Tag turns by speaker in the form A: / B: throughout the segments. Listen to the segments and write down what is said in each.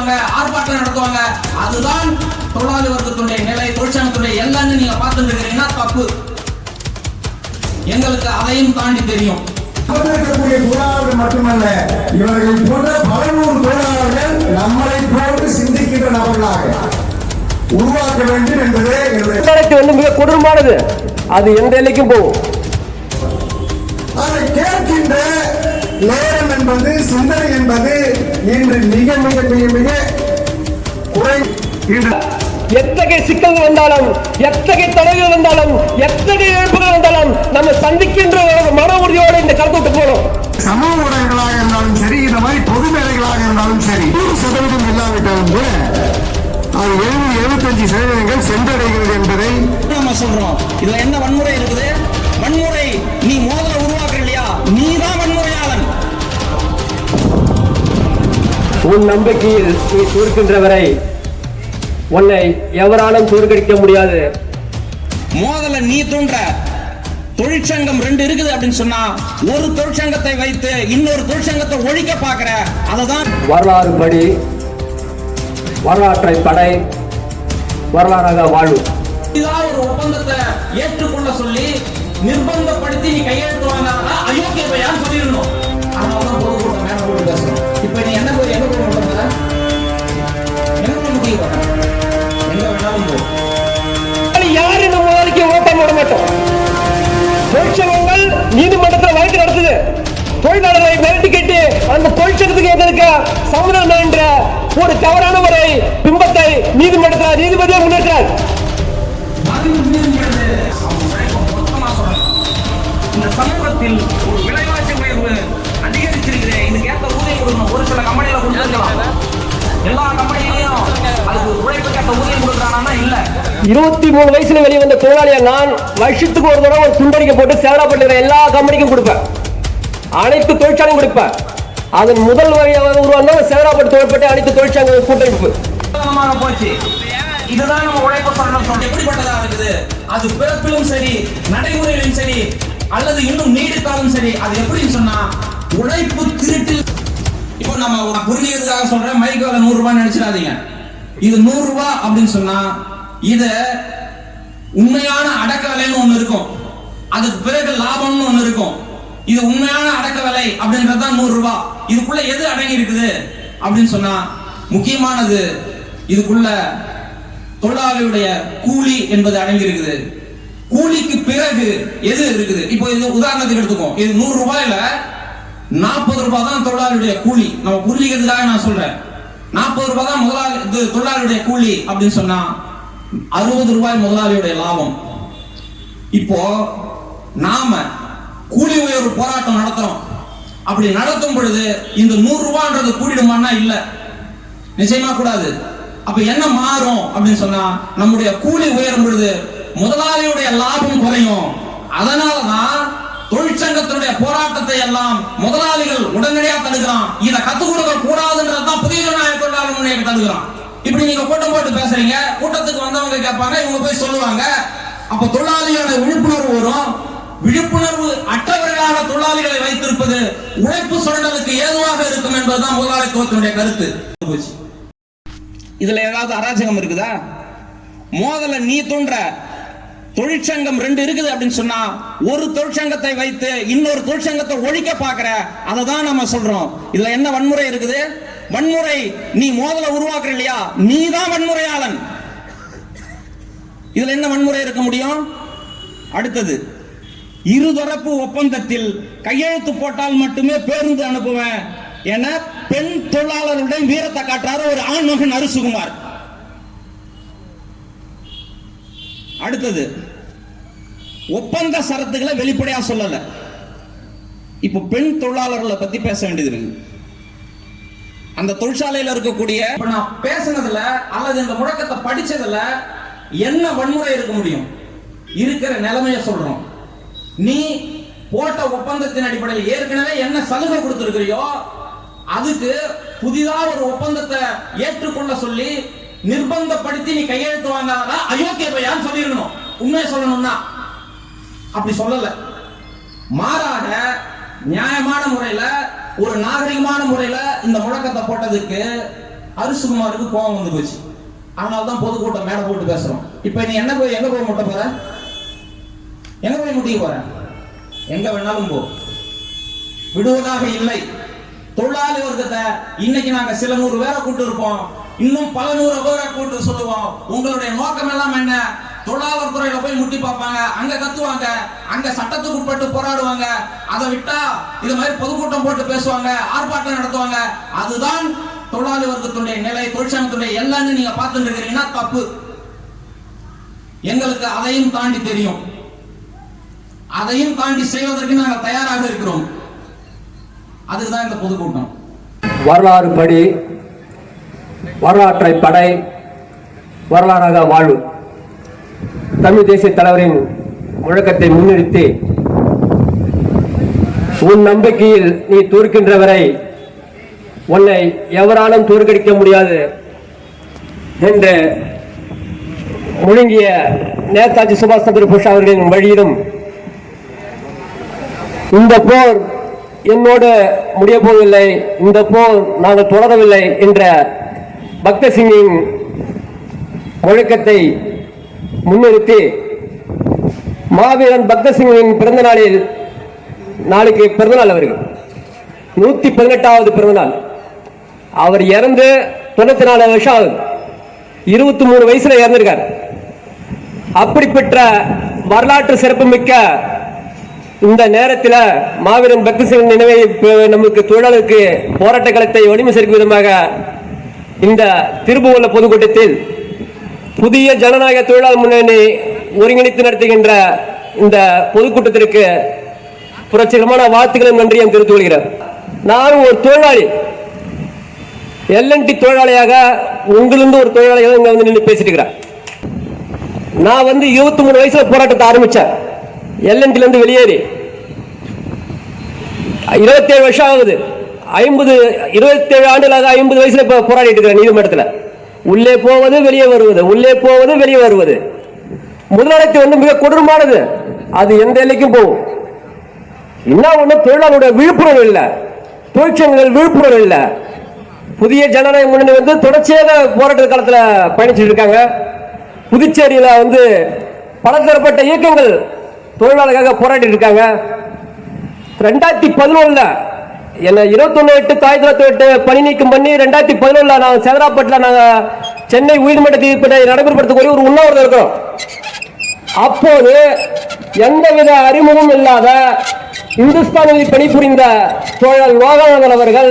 A: நடத்துவாங்க ஆர்ப்பாட்டம் நடத்துவாங்க. அதுதான் தொழிலாளி வர்க்கத்துடைய நிலை தொழிற்சங்கத்துடைய எல்லாமே நீங்க பார்த்துட்டு இருக்கிறீங்கன்னா தப்பு? எங்களுக்கு அதையும் தாண்டி தெரியும்.
B: தொழிலாளர்கள் மட்டுமல்ல இவர்கள் போன்ற பல நூறு தொழிலாளர்கள் நம்மளை போன்று சிந்திக்கின்ற நபர்களாக உருவாக்க வேண்டும் என்பதே
C: வந்து மிக கொடூரமானது. அது எந்த எல்லைக்கும் போகும்.
B: அதை கேட்கின்ற என்பது சிந்தனை என்பது இன்று மிக மிக மிக மிக குறை
C: எத்தகைய சிக்கல்கள் வந்தாலும் எத்தகைய தடைகள் வந்தாலும் எத்தகைய இழப்புகள் வந்தாலும் நம்ம சந்திக்கின்ற ஒரு மன உறுதியோடு இந்த கருத்து போகணும்.
B: சமூக ஊடகங்களாக இருந்தாலும் சரி இந்த மாதிரி பொது மேடைகளாக இருந்தாலும் சரி நூறு சதவீதம் இல்லாவிட்டாலும் கூட அது எழுபது எழுபத்தஞ்சு சதவீதங்கள் சென்றடைகிறது என்பதை
A: நம்ம சொல்றோம். இதுல என்ன வன்முறை இருக்குது? வன்முறை நீ மோதல உருவாக்குற இல்லையா? நீ தான்
C: உன் நம்பிக்கையில் நீ தோற்கின்ற வரை உன்னை எவராலும் தோற்கடிக்க முடியாது.
A: மோதல நீ தூண்டுற தொழிற்சங்கம் ரெண்டு இருக்குது அப்படின்னு சொன்னா ஒரு தொழிற்சங்கத்தை வைத்து இன்னொரு தொழிற்சங்கத்தை ஒழிக்க பாக்குற அததான்
C: வரலாறு படி வரலாற்றை படை வரலாறாக வாழும்
A: இதாக ஒரு ஒப்பந்தத்தை ஏற்றுக்கொள்ள சொல்லி நிர்பந்தப்படுத்தி நீ கையெழுத்து வாங்கினா அயோக்கிய பையான்னு சொல்லிடணும்? அதனாலதான் பொதுக்கூட்டம் மேல போட்டு இப்ப நீ என்ன எங்க
C: யாரும் ஓட்டம் போட மாட்டோம். தொழிற்சங்கங்கள் நீதிமன்றத்தில் வழக்கு நடத்துது. தொழிலாளர்களை மிரட்டி கேட்டு அந்த தொழிற்சங்கத்துக்கு எங்களுக்கு சம்மதம் என்ற ஒரு தவறான ஒரு பிம்பத்தை நீதிமன்றத்தில் நீதிபதியை முன்னேற்றார்
A: இந்த சமூகத்தில் ஒரு விலைவாசி உயர்வு அதிகரிச்சிருக்கிறேன் இதுக்கு ஏற்ற ஊதியம் ஒரு சில கம்பெனில கொடுத்துருக்கலாம். எல்லா கம்பெனி
C: இருபத்தி மூணு வயசுல வெளியே வந்த தொழிலாளியா நான் வருஷத்துக்கு ஒரு தடவை ஒரு துண்டடிக்க போட்டு சேவலாப்பட்டு எல்லா கம்பெனிக்கும் கொடுப்பேன். அனைத்து தொழிற்சாலையும் கொடுப்பேன். அதன் முதல் வகையாக உருவான சேவலாப்பட்டு தொழிற்பட்டு அனைத்து தொழிற்சாலை கூட்டமைப்பு.
A: சுத்தமாக போச்சு. இதுதான் நம்ம உழைப்பு சொல்லணும் எப்படிப்பட்டதா இருக்குது? அது பிறப்பிலும் சரி நடைமுறையிலும் சரி அல்லது இன்னும் நீடித்தாலும் சரி அது எப்படின்னு சொன்னா உழைப்பு திருட்டில் இப்போ நம்ம ஒரு புரிஞ்சுக்கிறதுக்காக சொல்றேன். மைக்கு வேலை நூறு ரூபாய் நினைச்சிடாதீங்க. இது நூறு ரூபாய் அப்படின்னு சொன்னா இத உண்மையான அடக்க விலைன்னு ஒண்ணு இருக்கும். அதுக்கு பிறகு லாபம்னு ஒண்ணு இருக்கும். இது உண்மையான அடக்க விலை அப்படின்றது தான் நூறு ரூபாய் இதுக்குள்ள எது அடங்கி இருக்குது அப்படின்னு சொன்னா முக்கியமானது இதுக்குள்ள தொழிலாளியுடைய கூலி என்பது அடங்கி இருக்குது. கூலிக்கு பிறகு எது இருக்குது? இப்போ இது உதாரணத்துக்கு எடுத்துக்கோ இது நூறு ரூபாயில நாற்பது ரூபாய் தான் தொழிலாளியுடைய கூலி. நம்ம புரிஞ்சுக்கிறதுக்காக நான் சொல்றேன். நாற்பது ரூபாய் தான் முதலாளி இது தொழிலாளியுடைய கூலி அப்படின்னு சொன்னா அறுபது ரூபாய் முதலாளியுடைய லாபம். இப்போ நாம கூலி உயர்வு போராட்டம் நடத்துறோம். அப்படி நடத்தும் பொழுது இந்த நூறு ரூபான்றது கூடிடுமான்னா இல்ல. நிச்சயமா கூடாது. அப்ப என்ன மாறும் அப்படின்னு சொன்னா நம்முடைய கூலி உயரும் பொழுது முதலாளியுடைய லாபம் குறையும். அதனாலதான் தொழிற்சங்கத்தினுடைய போராட்டத்தை எல்லாம் முதலாளிகள் உடனடியா தடுக்கிறான். இதை கத்துக் கொடுக்க கூடாதுன்றதுதான் புதிய ஜனநாயக தொழிலாளர் முன்னேற்ற தடுக்கிறான். இப்படி நீங்க கூட்டம் போட்டு பேசுறீங்க கூட்டத்துக்கு வந்தவங்க கேட்பாங்க இவங்க போய் சொல்லுவாங்க. அப்ப தொழிலாளியோட விழிப்புணர்வு வரும். விழிப்புணர்வு அற்றவர்களாக தொழிலாளிகளை வைத்திருப்பது உழைப்பு சுரண்டலுக்கு ஏதுவாக இருக்கும் என்பதுதான் முதலாளித்துவத்தினுடைய கருத்து. இதுல ஏதாவது அராஜகம் இருக்குதா? மோதல நீ தோன்ற தொழிற்சங்கம் ரெண்டு இருக்குது அப்படின்னு சொன்னா ஒரு தொழிற்சங்கத்தை வைத்து இன்னொரு தொழிற்சங்கத்தை ஒழிக்க பாக்குற அதை தான் நம்ம சொல்றோம். இதுல என்ன வன்முறை இருக்குது? வன்முறை நீ மோதல உருவாக்குற இல்லையா? நீ தான் வன்முறையாளன். இதுல என்ன வன்முறை இருக்க முடியும்? அடுத்தது இருதரப்பு ஒப்பந்தத்தில் கையெழுத்து போட்டால் மட்டுமே பேருந்து அனுப்புவேன் என பெண் தொழிலாளருடைய வீரத்தை காட்டுறாரு ஒரு ஆண்மகன் அரிசுகுமார். அடுத்தது ஒப்பந்த சரத்துக்களை வெளிப்படையா சொல்லல. இப்ப பெண் தொழிலாளர்களை பத்தி பேச வேண்டியது இருக்கு. அந்த தொழிற்சாலையில இருக்கக்கூடிய இப்ப நான் பேசுனதுல அல்லது இந்த முழக்கத்தை படிச்சதுல என்ன வன்முறை இருக்க முடியும்? இருக்கிற நிலைமைய சொல்றோம். நீ போட்ட ஒப்பந்தத்தின் அடிப்படையில் ஏற்கனவே என்ன சலுகை கொடுத்திருக்கிறியோ அதுக்கு புதிதாக ஒரு ஒப்பந்தத்தை ஏற்றுக்கொள்ள சொல்லி நிர்பந்தப்படுத்தி நீ கையெழுத்து வாங்காத? அயோக்கிய பையான்னு சொல்லியிருக்கணும். உண்மையை சொல்லணும்னா. அப்படி சொல்லல. மாறாக நியாயமான முறையில ஒரு நாகரிகமான முறையில இந்த முழக்கத்தை போட்டதுக்கு அரிசுகுமாருக்கு கோபம் வந்து போச்சு. அதனால தான் பொதுக்கூட்டம் மேடை போட்டு பேசுறோம். இப்போ நீ என்ன போய் எங்க போய் முட்ட போற? எங்க போய் முட்டிக்க போற? எங்க வேணாலும் போ. விடுவதாக இல்லை. தொழிலாளி வர்க்கத்தை இன்னைக்கு நாங்க சில நூறு பேரை கூட்டு இருப்போம். இன்னும் பல நூறு பேரை கூட்டு சொல்லுவோம். உங்களுடைய நோக்கம் எல்லாம் என்ன? தொழிலாளர் துறையில போய் முட்டி பார்ப்பாங்க. அங்க கத்துவாங்க. அங்க சட்டத்துக்கு உட்பட்டு போராடுவாங்க. அதை விட்டா இது மாதிரி பொதுக்கூட்டம் போட்டு பேசுவாங்க ஆர்ப்பாட்டம் நடத்துவாங்க. அதுதான் தொழிலாளி வர்க்கத்துடைய நிலை தொழிற்சங்கத்துடைய எல்லாமே நீங்க பார்த்துட்டு இருக்கிறீங்கன்னா தப்பு. எங்களுக்கு அதையும் தாண்டி தெரியும். அதையும் தாண்டி செய்வதற்கு நாங்கள் தயாராக இருக்கிறோம். அதுதான் இந்த பொதுக்கூட்டம்.
C: வரலாறு படி வரலாற்றை படை வரலாறாக வாழ்வு. தமிழ் தேசிய தலைவரின் முழக்கத்தை முன்னிறுத்தி உன் நம்பிக்கையில் நீ தோற்கின்ற வரை உன்னை எவராலும் தோற்கடிக்க முடியாது என்று முழுங்கிய நேதாஜி சுபாஷ் சந்திர போஷ் அவர்களின் வழியிலும் இந்த போர் என்னோடு முடிய போவதில்லை இந்த போர் நாங்கள் தொடரவில்லை என்ற பக்த சிங்கின் முழக்கத்தை முன்னிறுத்தி மாவீரன் பக்தசிங்கின் பிறந்த நாளில் நாளைக்கு பிறந்தநாள் அவர்கள். நூத்தி பதினெட்டாவது பிறந்தநாள். அவர் இறந்து தொண்ணூத்தி நாலு வருஷம் ஆகுது. இருபத்தி மூணு வயசுல இறந்திருக்கார். அப்படிப்பட்ட வரலாற்று சிறப்புமிக்க இந்த நேரத்தில் மாவீரன் பக்தி சிங் நினைவை நமக்கு தொழிலாளருக்கு போராட்ட களத்தை வலிமை சேர்க்கும் விதமாக இந்த திருப்புவல்ல பொதுக்கூட்டத்தில் புதிய ஜனநாயக தொழிலாளர் முன்னணி ஒருங்கிணைத்து நடத்துகின்ற இந்த பொதுக்கூட்டத்திற்கு புரட்சிகரமான வாழ்த்துக்களும் நன்றியும் தெரிவித்துக் கொள்கிறேன். நான் ஒரு தொழிலாளி. எல்என்டி தொழிலாளியாக உங்களிருந்து ஒரு தொழிலாளியாக இங்க வந்து நின்று பேசிட்டு இருக்கிறேன் நான் வந்து இருபத்தி மூணு வயசுல போராட்டத்தை ஆரம்பிச்சேன். எல்என்டில இருந்து வெளியேறி. இருபத்தேழு வருஷம் ஆகுது. ஐம்பது இருபத்தேழு ஆண்டுகளாக ஐம்பது வயசுல இப்போ போராடிட்டு இருக்கிறேன் நீதிமன்றத்தில். உள்ளே போவது வெளியே வருவது. உள்ளே போவது வெளியே வருவது. முதலாளித்து வந்து மிக கொடூரமானது. அது எந்த எல்லைக்கும் போகும். என்ன ஒண்ணு? தொழிலாளருடைய விழுப்புணர்வு இல்லை. தொழிற்சங்கங்கள் விழுப்புணர்வு இல்லை. புதிய ஜனநாயக முன்னணி வந்து தொடர்ச்சியாக போராட்ட காலத்தில் பயணிச்சுட்டு இருக்காங்க. புதுச்சேரியில் வந்து பலதரப்பட்ட இயக்கங்கள் தொழிலாளர்களுக்காக போராடிட்டு இருக்காங்க. ரெண்டாயிரத்தி பதினொன்றில் என்ன இருபத்தொன்னு எட்டு ஆயிரத்தி தொள்ளாயிரத்தி எட்டு பணி நீக்கம் பண்ணி ரெண்டாயிரத்தி பதினொன்னுல நாங்கள் சேதராப்பட்டில் நாங்கள் சென்னை உயர்நீதிமன்ற தீர்ப்பினை நடைமுறைப்படுத்தக்கூடிய ஒரு உண்ணாவிரதம் இருக்கிறோம். அப்போது எந்தவித அறிமுகமும் இல்லாத இந்துஸ்தானில் பணிபுரிந்த தோழர் லோகானந்தன் அவர்கள்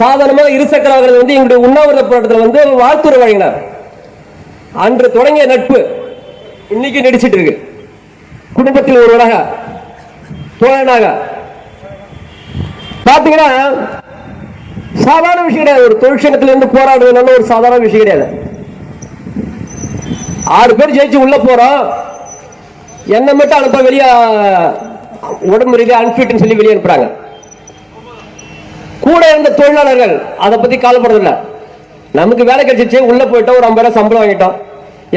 C: சாதாரணமாக இருசக்கர வாகனம் வந்து எங்களுடைய உண்ணாவிரத போராட்டத்தில் வந்து வாழ்த்துறை வழங்கினார். அன்று தொடங்கிய நட்பு இன்னைக்கு நடிச்சிட்டு இருக்கு. குடும்பத்தில் ஒருவராக தோழனாக பாத்தீங்கன்னா சாதாரண விஷயம் கிடையாது. ஒரு தொழிற்சங்கத்துல இருந்து போராடுவதுனால ஒரு சாதாரண விஷயம் கிடையாது. ஆறு பேர் ஜெயிச்சு உள்ள போறோம். என்ன மட்டும் அனுப்ப வெளியே உடம்பு ரீதியா அன்பிட்னு சொல்லி வெளியே அனுப்புறாங்க. கூட இருந்த தொழிலாளர்கள் அதை பத்தி கவலைப்படுறதில்ல. நமக்கு வேலை கிடைச்சிச்சு உள்ள போயிட்டோம் ஒரு ஐம்பது ரூபாய் சம்பளம் வாங்கிட்டோம்.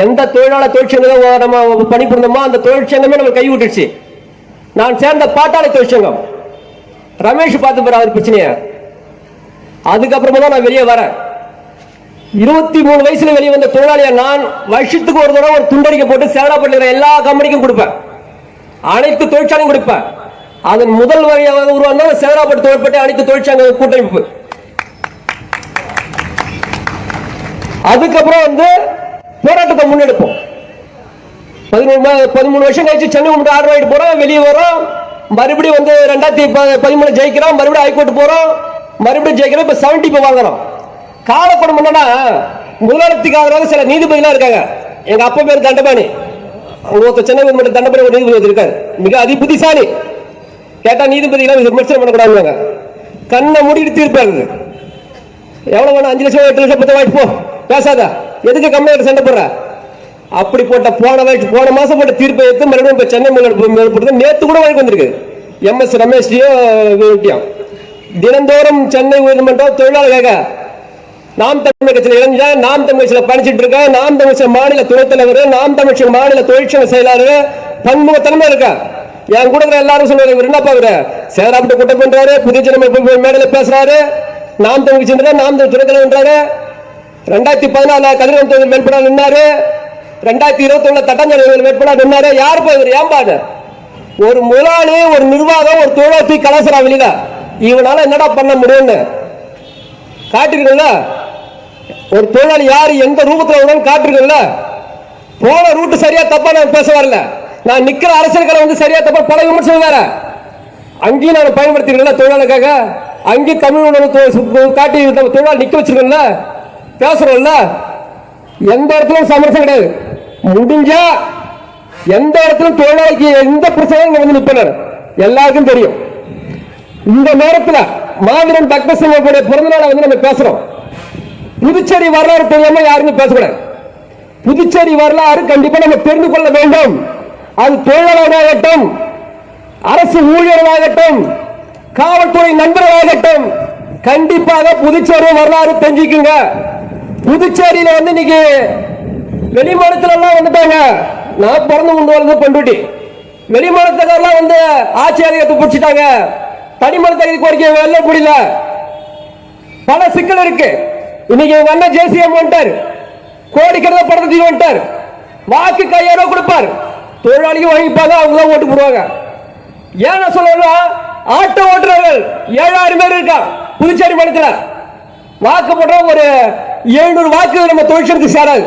C: எந்த தொழிலாளர் தொழிற்சங்கம் நம்ம பணிபுரிந்தோமோ அந்த தொழிற்சங்கமே நம்ம கை விட்டுருச்சு நான் சேர்ந்த பாட்டாளி தொழிற்சங்கம் ரமேஷ் பார்த்து போற அவர் பிரச்சனைய. அதுக்கப்புறமா தான் நான் வெளியே வரேன். இருபத்தி மூணு வயசுல வெளியே வந்த தொழிலாளியா நான் வருஷத்துக்கு ஒரு தடவை ஒரு துண்டறிக்கை போட்டு சேதாப்பட்டு எல்லா கம்பெனிக்கும் கொடுப்பேன். அனைத்து தொழிற்சாலையும் கொடுப்பேன். அதன் முதல் வழியாக உருவான சேதாப்பட்டு தொழிற்பட்டு அனைத்து தொழிற்சங்க கூட்டமைப்பு. அதுக்கப்புறம் வந்து போராட்டத்தை முன்னெடுப்போம். பதிமூணு பதிமூணு வருஷம் கழிச்சு சென்னை மட்டும் ஆர்டர் ஆகிட்டு போறோம் வெளியே வரோம். மறுபடியும் வந்து ரெண்டாயிரத்தி ப- பதிமூணு ஜெயிக்கிறோம். மறுபடியும் ஹைகோர்ட் போறோம். மறுபடியும் ஜெயிக்கிறோம். இப்ப செவன்டி இப்போ வாங்குறோம். காலப்படம் என்னன்னா முதலாளத்துக்காக சில நீதிபதிலாம் இருக்காங்க. எங்க அப்பா பேர் தண்டபாணி. ஒருத்தர் சென்னை உயர்நீதிமன்ற தண்டபாணி ஒரு நீதிபதி இருக்காரு மிக அதி புத்திசாலி. கேட்டா நீதிபதிலாம் விமர்சனம் பண்ணக்கூடாதுங்க கண்ணை மூடிட்டு தீர்ப்பாரு எவ்வளவு வேணும் அஞ்சு லட்சம் எட்டு லட்சம் பத்து வாங்கிட்டு போ. பேசாத. எதுக்கு கம்மியாக சண்டை போடுற? அப்படி போட்ட போன வயசு போன மாசம் போட்ட தீர்ப்பை எடுத்து மறுபடியும் இப்ப சென்னை மேல் நேத்து கூட வழக்கு வந்திருக்கு. எம் எஸ் ரமேஷ்டியும் தினந்தோறும் சென்னை உயர்நீதிமன்றம் தொழிலாளர்களாக நாம் தமிழ் கட்சியில் இளைஞர் நாம் தமிழ் கட்சியில் படிச்சுட்டு இருக்கேன் நாம் தமிழ் மாநில துணைத் தலைவர் நாம் தமிழ்ச்சி மாநில தொழிற்சங்க செயலாளர் பன்முகத்தன்மை இருக்கா? என் கூட எல்லாரும் சொல்லுவாங்க இவர் என்னப்பா இவரு? சேராப்பட்ட கூட்டம் பண்றாரு புதிய ஜனமே மேடையில் பேசுறாரு நாம் தமிழ் சென்றார் நாம் தமிழ் துணைத்தலைவன்றாரு ரெண்டாயிரத்தி பதினாலு கதிரவன் தொகுதி வேட்பாளர் நின்னாரு. ரெண்டாயிரத்தி இருபத்தி ஒண்ணுல தட்டாஞ்சாலை வேட்பாளர் நின்னாரு? யார் போய் இவர்? ஏன் பாரு ஒரு முதலாளி ஒரு நிர்வாகம் ஒரு தொழிலாளி கலாச்சார வெளியில. இவனால என்னடா பண்ண முடியும்னு? காட்டிருக்கல ஒரு தொழிலாளி யார் எந்த ரூபத்தில் வேணும்னு காட்டிருக்கல போன ரூட்டு சரியா தப்பா நான் பேச வரல. நான் நிக்கிற அரசியல்களை வந்து சரியா தப்பா பல விமர்சனம் வேற. அங்கேயும் நான் பயன்படுத்திருக்கல தொழிலாளருக்காக அங்கேயும் தமிழ் உணர்வு காட்டி நம்ம தொழிலாளர் நிக்க வச்சிருக்கோம்ல பேசுறோம்ல? எந்த இடத்துலயும் சமரசம் கிடையாது. முடிஞ்சா எந்த இடத்துலயும் தொழிலாளிக்கு எந்த பிரச்சனையும் இங்க வந்து நிற்பனர் எல்லாருக்கும் தெரியும். இந்த நேரத்துல மாவீரன் பக்த சிங்கத்துடைய பிறந்த நாளை வந்து நம்ம பேசுறோம். புதுச்சேரி வரலாறு தெரியாம யாருமே பேசக்கூடாது. புதுச்சேரி வரலாறு கண்டிப்பா நம்ம தெரிந்து கொள்ள வேண்டும். அது தொழிலாளராகட்டும் அரசு ஊழியர்களாகட்டும் காவல்துறை நண்பர்களாகட்டும் கண்டிப்பாக புதுச்சேரி வரலாறு தெரிஞ்சுக்குங்க. புதுச்சேரியில வந்து இன்னைக்கு வெளி மாநிலத்துல எல்லாம் வந்துட்டாங்க. நான் பிறந்து கொண்டு வளர்ந்து பண்ருட்டி வெளி மாநிலத்துக்காரெல்லாம் வந்து ஆட்சி பிடிச்சிட்டாங்க. தனி மனித கோரிக்கை வெல்ல முடியல பல சிக்கல் இருக்கு. இன்னைக்கு இவங்க அண்ணன் ஜேசிஎம் வந்துட்டார். கோடிக்கிறத படத்தை வந்துட்டார். வாக்கு கையாரோ கொடுப்பார். தொழிலாளியும் வாங்கிப்பாங்க அவங்க தான் ஓட்டு போடுவாங்க. ஏன் நான் சொல்லலாம் ஆட்டோ ஓட்டுறவர்கள் ஏழாயிரம் பேர் இருக்கா புதுச்சேரி மாநிலத்துல? வாக்கு போடுற ஒரு எழுநூறு வாக்கு நம்ம தொழிற்சங்கத்துக்கு சேராது.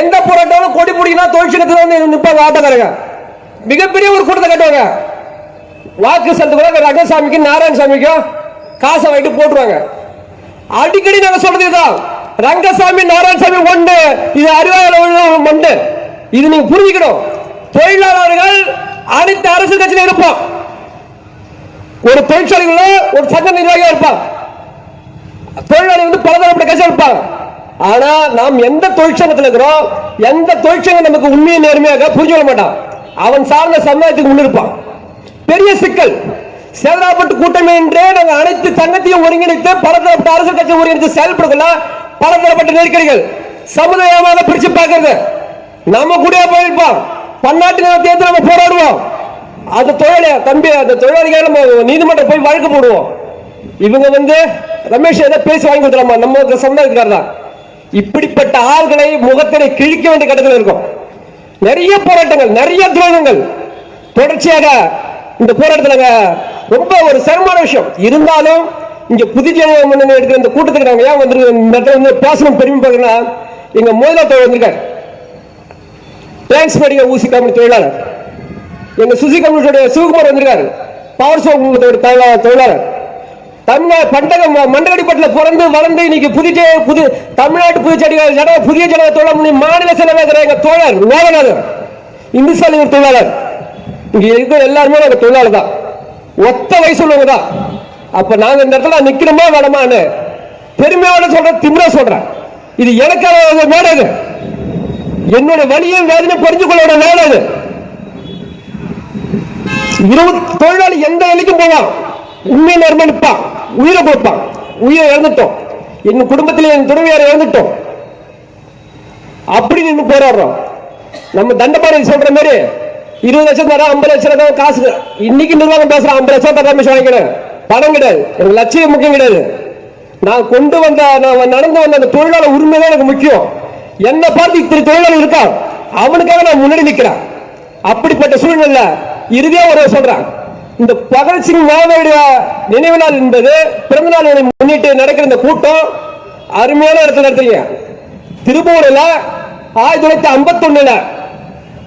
C: எந்த போராட்டம் கொடி பிடிக்கலாம் தொழிற்சங்கத்தில் வந்து நிற்பாங்க ஆட்டக்காரங்க. மிகப்பெரிய ஒரு கூட்டத்தை கட்டுவாங்க. வாக்கு செலுத்துக்குள்ள ரங்கசாமிக்கும் நாராயணசாமிக்கும் காசை வாங்கிட்டு போட்டுருவாங்க. அடிக்கடி நாங்க சொல்றது இதுதான். ரங்கசாமி நாராயணசாமி ஒன்று இது அறிவாளர் மண்டு. இது நீங்க புரிஞ்சுக்கணும். தொழிலாளர்கள் அனைத்து அரசு கட்சியில இருப்பான் ஒரு தொழிற்சாலைகளோ ஒரு சங்க நிர்வாகியா இருப்பான் வந்து பலதரப்பட்ட இருப்பாங்க ஆனா நாம் எந்த தொழிற்சங்கத்தில் இருக்கிறோம் எந்த தொழிற்சங்கம் நமக்கு உண்மையை நேர்மையாக புரிஞ்சு கொள்ள மாட்டான். அவன் சார்ந்த சமுதாயத்துக்கு முன்னிருப்பான் பெரிய சிக்கல். சேதராப்பட்டு கூட்டம் என்றே நாங்கள் அனைத்து சங்கத்தையும் ஒருங்கிணைத்து பலதரப்பட்ட அரசு கட்சி ஒருங்கிணைத்து செயல்படுத்தல பலதரப்பட்ட நெருக்கடிகள் சமுதாயமாக பிரிச்சு பார்க்கறது. நம்ம கூட போயிருப்போம். பன்னாட்டு நிலத்தை எடுத்து நம்ம போராடுவோம். அந்த தொழிலாளி தம்பி அந்த தொழிலாளிகள் நம்ம நீதிமன்றம் போய் வழக்கு போடுவோம். இவங்க வந்து ரமேஷ் ஏதோ பேசி வாங்கி கொடுத்துலாமா நம்ம சமுதாயத்துக்காரர் தான். இப்படிப்பட்ட ஆள்களை முகத்தினை கிழிக்க வேண்டிய கட்டத்தில் இருக்கும். நிறைய போராட்டங்கள் நிறைய துரோகங்கள். தொடர்ச்சியாக இந்த போராட்டத்தில் ரொம்ப ஒரு சிரமமான விஷயம். இருந்தாலும் இங்க புதுச்சேரி முன்னணி எடுக்கிற இந்த கூட்டத்துக்கு நாங்க ஏன் வந்திருக்கோம்? இந்த இடத்துல வந்து பேசணும் பெருமை பார்க்கறேன்னா எங்க முதலமைச்சர் வந்திருக்காரு. டிரான்ஸ் படிக்க ஊசி கம்பெனி தொழிலாளர். எங்க சுசி கம்யூனிட்டியோட சிவகுமார் வந்திருக்காரு. பவர் சோ தொழிலாளர். தமிழ்நாடு பண்டக மண்டகடிப்பட்டில் பிறந்து வளர்ந்து இன்னைக்கு புதுச்சே புது தமிழ்நாட்டு புதுச்சேரி ஜன புதிய ஜனக தோழர் முன்னணி மாநில செலவாகிற எங்க தோழர் வேதநாதர் இந்துஸ்தானி தொழிலாளர் இங்க இருக்கிற எல்லாருமே நாங்க தொழிலாளர் தான். ஒத்த வயசு உள்ளவங்க தான். அப்ப நாங்க இந்த இடத்துல நிக்கிறோமா வேணமான்னு பெருமையோட சொல்றேன் திமிரா சொல்றேன். இது எனக்கான மேடை இது என்னோட வழியும் வேதனை புரிஞ்சு கொள்ள வேலை இது இருபது தொழிலாளி எந்த வேலைக்கும் போவான் உண்மை நேர்மை நிற்பான் உயிரை கொடுப்பான். உயிரை இழந்துட்டோம். எங்க குடும்பத்திலே என் துணைவியாரை இழந்துட்டோம். அப்படி நின்று போராடுறோம். நம்ம தண்டபாணி சொல்ற மாதிரி இருபது லட்சம் தரோம் ஐம்பது லட்சம் தான் காசு. இன்னைக்கு நிர்வாகம் பேசுறான் ஐம்பது லட்சம் தர ரமேஷ் வாங்கிக்கிறேன் பணம் கிடையாது. எனக்கு லட்சியம் முக்கியம் கிடையாது. நான் கொண்டு வந்த நான் நடந்து வந்த அந்த தொழிலாளர் உரிமை தான் எனக்கு முக்கியம். என்னை பார்த்து இத்தனை தொழிலாளர் இருக்கான். அவனுக்காக நான் முன்னாடி நிற்கிறேன் அப்படிப்பட்ட சூழ்நிலை இறுதியாக ஒரு சொல்றேன். இந்த பகத்சிங் மாவேடைய நினைவு நாள் என்பது பிறந்த நாள் முன்னிட்டு நடக்கிற இந்த கூட்டம் அருமையான இடத்துல நடத்துறீங்க திருப்பூரில் ஆயிரத்தி தொள்ளாயிரத்தி ஐம்பத்தி ஒண்ணுல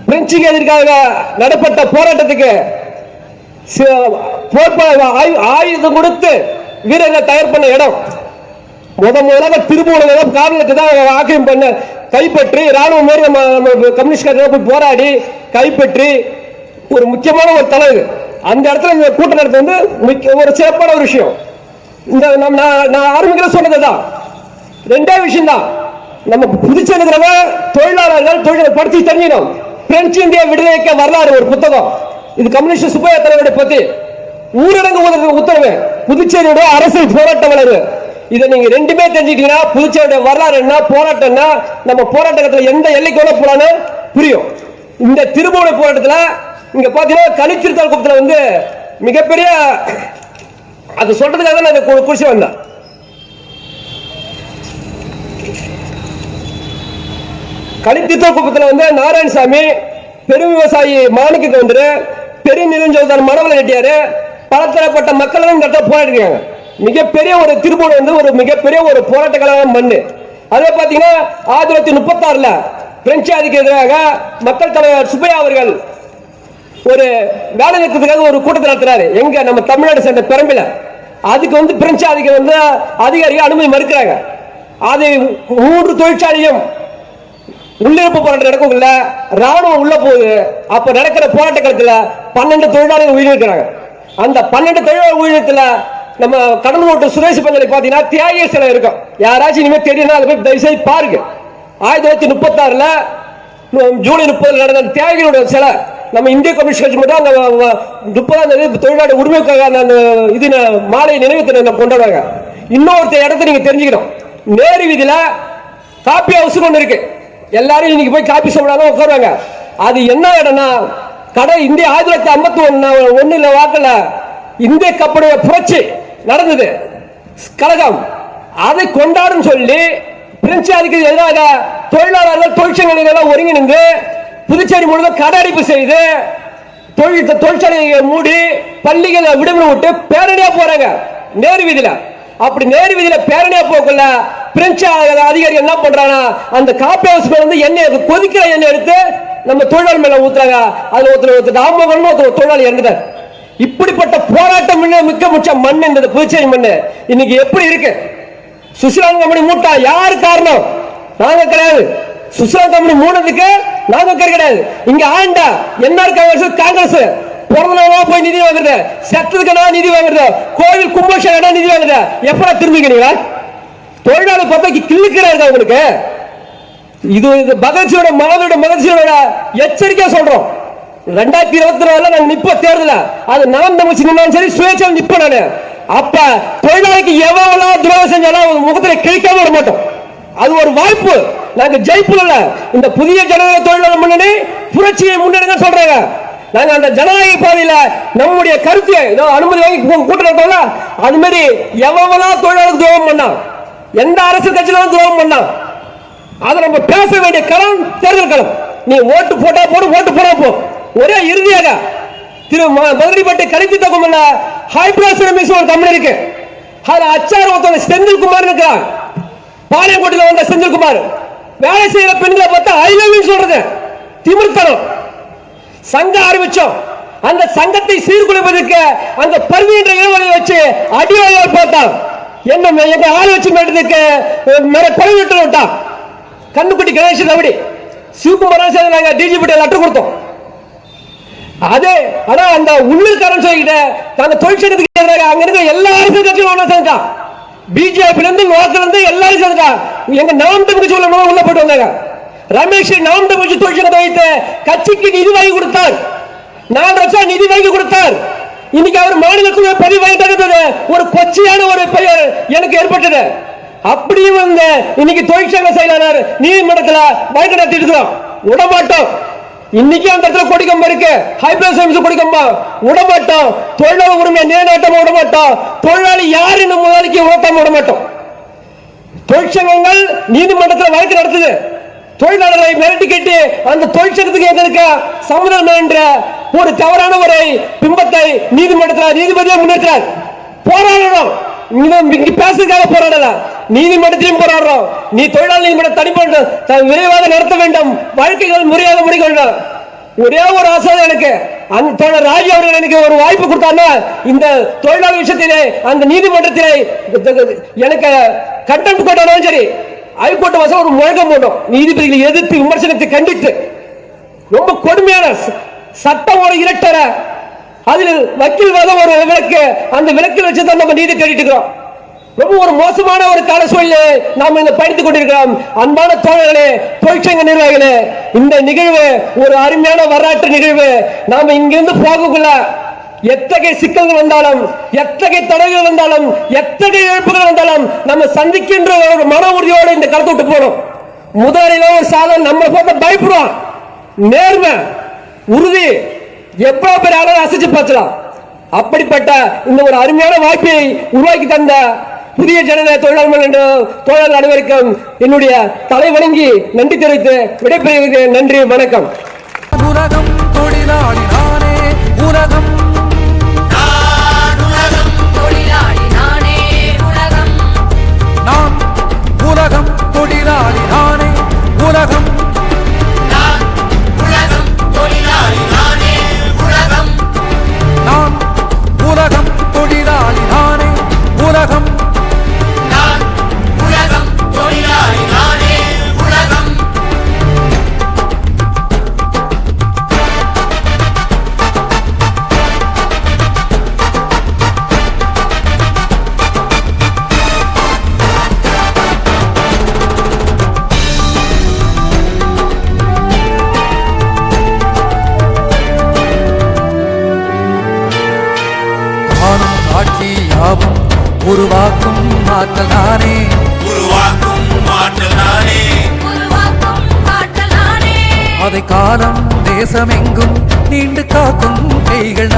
C: பிரெஞ்சுக்கு எதிர்க்காக நடப்பட்ட போராட்டத்துக்கு ஆயுதம் கொடுத்து வீரர்களை தயார் பண்ண இடம். முத முதலாக திருப்பூர் காரணத்துக்கு தான் ஆக்கியம் பண்ண கைப்பற்றி ராணுவ மாரி நம்ம கம்யூனிஸ்ட் போய் போராடி கைப்பற்றி ஒரு முக்கியமான ஒரு தலைவர். அந்த இடத்துல இந்த கூட்டம் நடத்து வந்து முக்கிய- ஒரு சிறப்பான ஒரு விஷயம். இந்த நம்ம நான் நான் ஆரம்பிக்கிற சொன்னதுதான் ரெண்டே விஷயம் தான் நம்ம புதுச்சேரிக்கிறவ தொழிலாளர்கள் தொழிலை படுத்தி தெரிஞ்சிடும் பிரெஞ்சு இந்தியா விடுதலைக்க வரலாறு ஒரு புத்தகம். இது கம்யூனிஸ்ட் சுப்பையா தலைவரை பத்தி. ஊரடங்கு உத்தரவு. புதுச்சேரியோட அரசியல் போராட்ட வளர்வு இதை நீங்க ரெண்டுமே தெரிஞ்சுக்கிட்டீங்கன்னா புதுச்சேரியோட வரலாறு என்ன போராட்டம் என்ன நம்ம போராட்டத்தில் எந்த எல்லைக்கு வேணா போலான்னு புரியும். இந்த திருபுவனை போராட்டத்தில் இங்கே பார்த்தீங்கன்னா கலிச்சிறுத்தால் குப்பத்தில் வந்து மிகப்பெரிய அது சொல்கிறதுக்காக நான் அதை குறிச்சு வந்தேன். கலித்தித்தல் குப்பத்தில் வந்து நாராயணசாமி பெரும் விவசாயி மாணிக்கு வந்துரு பெரிய நிலஞ்சோதர் மரவல ரெட்டியார் பலத்தரப்பட்ட மக்கள் இந்த இடத்துல போராடிருக்காங்க. மிகப்பெரிய ஒரு திருப்பூர் வந்து ஒரு மிகப்பெரிய ஒரு போராட்டக்கலான மண் அதே பார்த்தீங்கன்னா ஆயிரத்தி தொள்ளாயிரத்தி முப்பத்தாறில் பிரெஞ்சு ஆதிக்கு எதிராக மக்கள் தலைவர் சுப்பையா அவர்கள் ஒரு வேலை நிறுத்தத்துக்காக ஒரு கூட்டத்தை நடத்துறாரு. எங்க நம்ம தமிழ்நாடு சேர்ந்த பெரம்பில. அதுக்கு வந்து பிரெஞ்சு ஆதிக்கம் வந்து அதிகாரிகள் அனுமதி மறுக்கிறாங்க. அது மூன்று தொழிற்சாலையும் உள்ளிருப்பு போராட்டம் நடக்கக்குள்ள ராணுவம் உள்ள போகுது. அப்ப நடக்கிற போராட்ட களத்துல பன்னெண்டு தொழிலாளர்கள் உயிரிழக்கிறாங்க. அந்த பன்னெண்டு தொழிலாளர் உயிரிழத்துல நம்ம கடலூர் சுரேஷ் பந்தலை பாத்தீங்கன்னா தியாகிய சிலை இருக்கும். யாராச்சும் இனிமேல் தெரியும்னா அதை போய் தயவுசெய்து பாருங்க. ஆயிரத்தி தொள்ளாயிரத்தி முப்பத்தாறில் ஜூலை முப்பதுல நடந்த அந்த தியாகிகளோட சிலை நம்ம இந்திய கம்யூனிஸ்ட் கட்சி மட்டும் அந்த முப்பதாம் தேதி தொழிலாளர் உரிமைக்காக அந்த அந்த இது மாலை நினைவு நம்ம கொண்டாடுறாங்க. இன்னொருத்த இடத்த நீங்க தெரிஞ்சுக்கணும். நேரு வீதியில காப்பி ஹவுஸ் ஒன்று இருக்கு. எல்லாரும் இன்னைக்கு போய் காப்பி சாப்பிடாம உட்காருவாங்க அது என்ன இடம்னா கடை இந்திய ஆயிரத்தி தொள்ளாயிரத்தி ஐம்பத்தி ஒன்னு இல்லை வாக்கில் இந்திய கப்பலுடைய புரட்சி நடந்தது. கழகம். அதை கொண்டாடும் சொல்லி பிரெஞ்சு அதுக்கு எதிராக தொழிலாளர்கள் தொழிற்சங்கங்கள் எல்லாம் ஒருங்கிணைந்து புதுச்சேரி முழுவதும் கடை அடைப்பு செய்து தொழில் தொழிற்சாலையை மூடி பள்ளிகளை விடுமுறை விட்டு பேரணியா போறாங்க. நேரு வீதியில. அப்படி நேரு வீதியில பேரணியா போக்குள்ள பிரெஞ்சு அதிகாரி என்ன பண்றானா அந்த காப்பி ஹவுஸ் மேல வந்து எண்ணெய் கொதிக்கிற எண்ணெய் எடுத்து நம்ம தொழிலாளர் மேல ஊத்துறாங்க. அதுல ஒருத்தர் ஒருத்தர் ராமகன் ஒருத்தர் தொழிலாளி இறந்துட்டார். இப்படிப்பட்ட போராட்டம் மிக்க முச்ச மண் இந்த புதுச்சேரி மண் இன்னைக்கு எப்படி இருக்கு? சுசிலாங்க மணி மூட்டா யாரு காரணம்? நாங்க கிடையாது. சுசிலான் கம்பெனி மூணதுக்கு நாங்க கிடையாது. இங்க ஆண்டா என்ஆர் காங்கிரஸ் காங்கிரஸ். பிறந்தவங்களா போய் நிதி வாங்குறது. செத்ததுக்கு நான் நிதி வாங்குறது. கோவில் கும்பாபிஷேகம் நிதி வாங்குறது. எப்படா திரும்பிக்கிறீங்களா தொழிலாளர் பத்தக்கு கிள்ளுக்கிறாரு உங்களுக்கு? இது இது பகத்சியோட மாவீட மகத்சியோட எச்சரிக்கையா சொல்றோம். ரெண்டாயிரத்தி இருபத்தி நாலுல நான் நிப்ப தேர்தல. அது நான் தமிழ்ச்சி நின்னாலும் சரி சுயேட்சை நிப்ப நானு. அப்ப தொழிலாளிக்கு எவ்வளவு துரோகம் செஞ்சாலும் முகத்துல கிழிக்காம விட மாட்டோம். அது ஒரு வாய்ப்பு. நாங்க ஜெயிப்புல இந்த புதிய ஜனநாயக தொழிலாளர் முன்னணி புரட்சியை முன்னெடுங்க சொல்றாங்க. நாங்க அந்த ஜனநாயக பாதையில நம்முடைய கருத்து ஏதோ அனுமதி வாங்கி கூட்டம் நடத்தோம்ல அது மாதிரி எவ்வளவு தொழிலாளருக்கு துரோகம் பண்ணான் எந்த அரசு கட்சியிலும் துரோகம் பண்ணான் அதை நம்ம பேச வேண்டிய களம் தேர்தல் களம். நீ ஓட்டு போட்டா போடு ஓட்டு போடா போ. ஒரே இறுதியாக திரு மதுரைப்பட்டு கணித்து தகுமல்ல ஹைப்ராஸ் ரமேஷ் ஒரு கம்பெனி இருக்கு. அதுல அச்சார் ஒருத்தவங்க செந்தில்குமார் இருக்கிறான். பாளையங்கோட்டையில் வந்த செந்தில்குமார். வேலை செய்யற பெண்களை பார்த்தா ஐ லவ் சொல்றது. திமிர்த்தனம். சங்கம் ஆரம்பிச்சோம். அந்த சங்கத்தை சீர்குலைப்பதற்கு அந்த பர்வீன்ற இளவலை வச்சு அடிவாளர் பார்த்தான் என்ன எங்க ஆள் வச்சு மேட்டதுக்கு மேல பழி விட்டு விட்டான் கண்ணுக்குட்டி கணேசன் அப்படி. சிவகுமாரன் சேர்ந்து நாங்க டிஜிபி லெட்டர் கொடுத்தோம். அதே ஆனா அந்த உள்ளூர்காரன் சொல்லிக்கிட்ட நாங்க தொழிற்சங்கத்துக்கு அங்க இருக்க எல்லா அரசு கட்சியும் ஒன்னா சேர்ந்தான் பிஜேபில இருந்து நோக்கில இருந்து எல்லாரும் சேர்ந்துட்டான் எங்க நாம் தமிழ் சொல்ல உள்ள போட்டு வந்தாங்க. ரமேஷ் நாம் தமிழ் தொழிற்சங்கத்தை வைத்து கட்சிக்கு நிதி வாங்கி கொடுத்தார். நாலு லட்சம் நிதி வாங்கி கொடுத்தார். இன்னைக்கு அவர் மாநிலத்துக்கு பதிவு வாங்கிட்டாங்க ஒரு கொச்சையான ஒரு பெயர் எனக்கு ஏற்பட்டது. அப்படியும் வந்து இன்னைக்கு தொழிற்சங்க செயலாளர் நீதிமன்றத்தில் வழக்கு நடத்திட்டு இருக்கிறோம். விடமாட்டோம் இன்னைக்கு அந்த இடத்துல கொடிக்கம்பம் இருக்கு. ஹைபிரஸ் சர்வீஸ் கொடிக்கம்பம் விடமாட்டோம். தொழிலாளர் உரிமையை நிலைநாட்டாம விடமாட்டோம். தொழிலாளி யாருன்னு முதலாளிக்கு உணர்த்தாம விடமாட்டோம். தொழிற்சங்கங்கள் நீதிமன்றத்தில் வழக்கு நடத்துது. தொழிலாளர்களை மிரட்டி கேட்டு அந்த தொழிற்சங்கத்துக்கு எங்களுக்கு சம்மதம் என்ற ஒரு தவறான ஒரு பிம்பத்தை நீதிமன்றத்தில் நீதிபதியாக முன்னேற்றார் போராடணும். இங்க பேசுறதுக்காக போராடலாம் நீதிமன்றத்திலும் போராடுறோம் நீ தொழிலாளர் நீதிமன்றம் தனிப்பட்ட த- விரைவாக நடத்த வேண்டும். வழக்குகள் முறையாக முடிக்க ஒரே ஒரு ஆசை எனக்கு அந்த ராஜி அவர்கள் எனக்கு ஒரு வாய்ப்பு கொடுத்தாருன்னா இந்த தொழிலாளர் விஷயத்திலே அந்த நீதிமன்றத்திலே எனக்கு கண்டெம்ட் கொண்டாலும் சரி ஹைகோர்ட் வசம் ஒரு முழக்கம் போட்டோம். நீதிபதிகளை எதிர்த்து விமர்சனத்தை கண்டித்து ரொம்ப கொடுமையான சட்டம் ஒரு இரட்டரை அதில் வக்கீல் வாதம் ஒரு விளக்கு அந்த விளக்கில் வச்சு தான் நம்ம நீதி தேடிட்டு இருக்கிறோம். ரொம்ப ஒரு மோசமான ஒரு கால சூழலை நாம் இந்த படித்துக் கொண்டிருக்கிறோம். அன்பான தோழர்களே தொழிற்சங்க நிர்வாகிகளே இந்த நிகழ்வு ஒரு அருமையான வரலாற்று நிகழ்வு. நாம இங்கிருந்து போகக்குள்ள எத்தகைய சிக்கல்கள் வந்தாலும் எத்தகைய தடைகள் வந்தாலும் எத்தகைய இழப்புகள் வந்தாலும் நம்ம சந்திக்கின்ற ஒரு மன உறுதியோடு இந்த களத்தை விட்டு போகணும் முதலில் ஒரு சாதம் நம்மளை போட்டு பயப்படுவோம் நேர்மை உறுதி எவ்வளவு பேர் யாராலும் அசைச்சு பார்க்கலாம். அப்படிப்பட்ட இந்த ஒரு அருமையான வாய்ப்பை உருவாக்கி தந்த புதிய ஜனநாயக தொழிலாளர் மன்ற தோழர்கள் அனைவருக்கும் என்னுடைய தலை வணங்கி நன்றி தெரிவித்து விடைபெறுகிறேன். நன்றி வணக்கம்.
D: உலகம் தொழிலாளி நானே உலகம்.
E: உலகம்
D: தொழிலாளி நானே உலகம்
E: உலகம். தொழிலாளி நானே உலகம்.
D: தேசமெங்கும் நீண்டு காக்கும் கைகள்